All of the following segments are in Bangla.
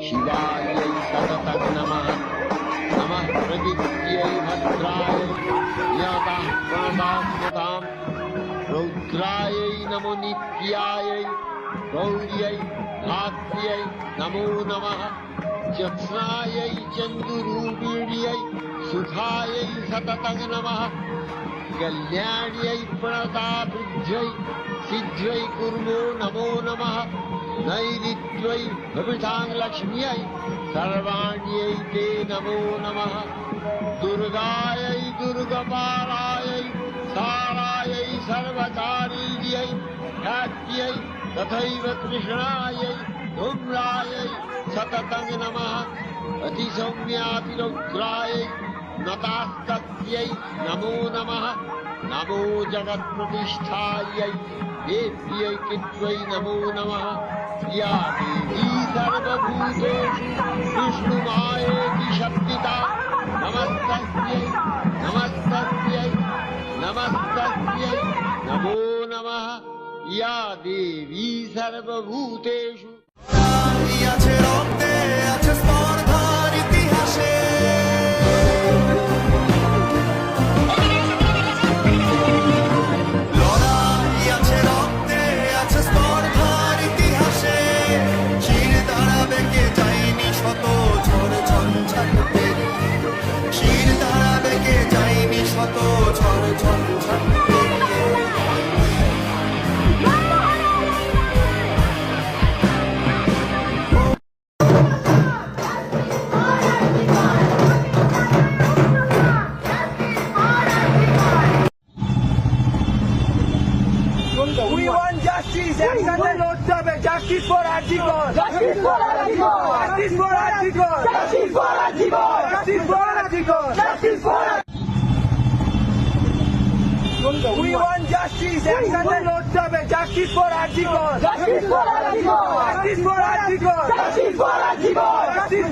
िलायै सततग् नमः नमः प्रदित्यै भद्राय जाता प्रदां प्रताम् रौद्रायै नमो नित्यायै रौर्यै रात्र्यै नमो नमः चक्ष्रायै चन्दुरूपिण्यै सुखायै सतत नमः कल्याण्यै प्रदावृध्वै सिद्धै कुर्वो नमो नमः नैदित्वै प्रभृतां लक्ष्म्यै सर्वाण्यै ते नमो नमः दुर्गायै दुर्गपालायै सारायै सर्वचारिण्यै ख्यात्यै तथैव कृष्णायै धूम्रायै सततं नमः अतिसौम्यातिरुद्रायै नतास्तस्यै नमो नमः नमो जगत्प्रतिष्ठायै देव्यै कृत्वै नमो नमः देवी सर्वभूतेषु सुष्णुमा एति शक्तिता नमस्तस्यै नमस्तस्यै नमस्तस्यै नमो नमः या देवी सर्वभूतेषु We want justice. Extended Ottawa. Justice for Antigone. Justice for Antigone. Justice for Antigone. Justice for Antigone. Justice for Antigone. Justice for Antigone. We want justice, extended Ottawa. Justice for Antigone. Justice for Antigone. Justice for Antigone. Justice for Antigone. Justice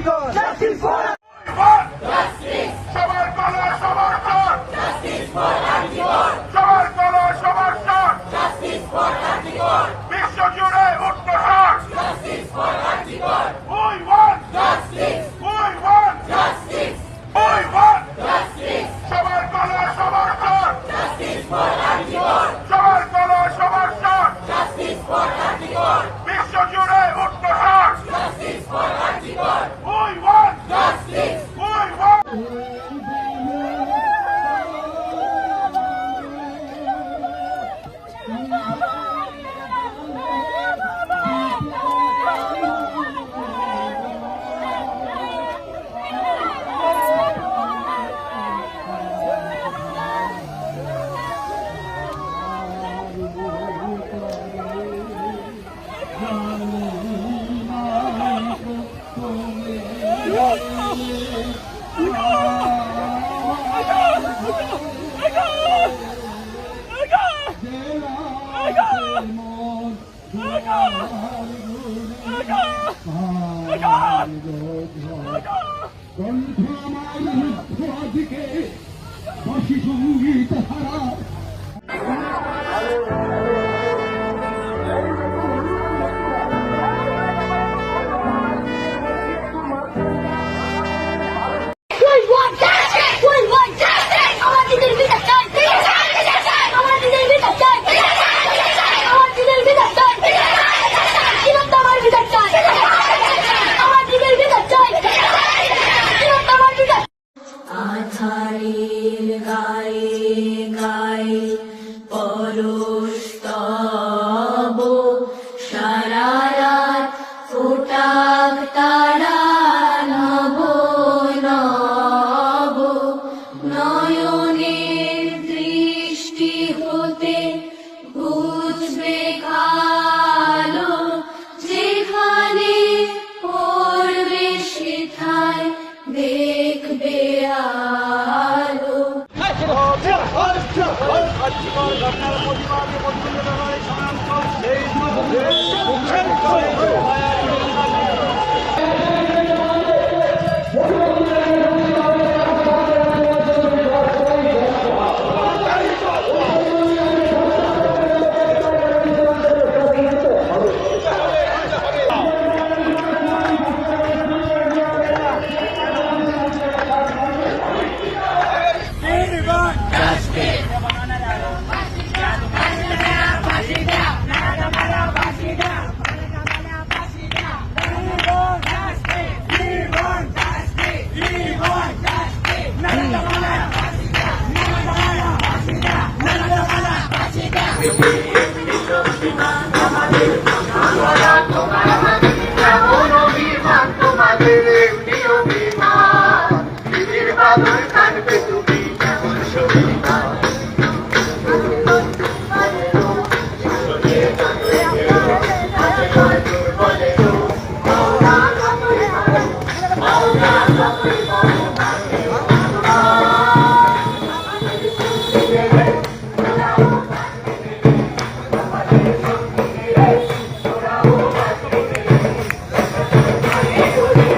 for Antigone. Justice for Antigone. Hallelujah. কণ্ঠ মারি ভাষিসঙ্গীত হারা Basta! Basta! Basta! Basta!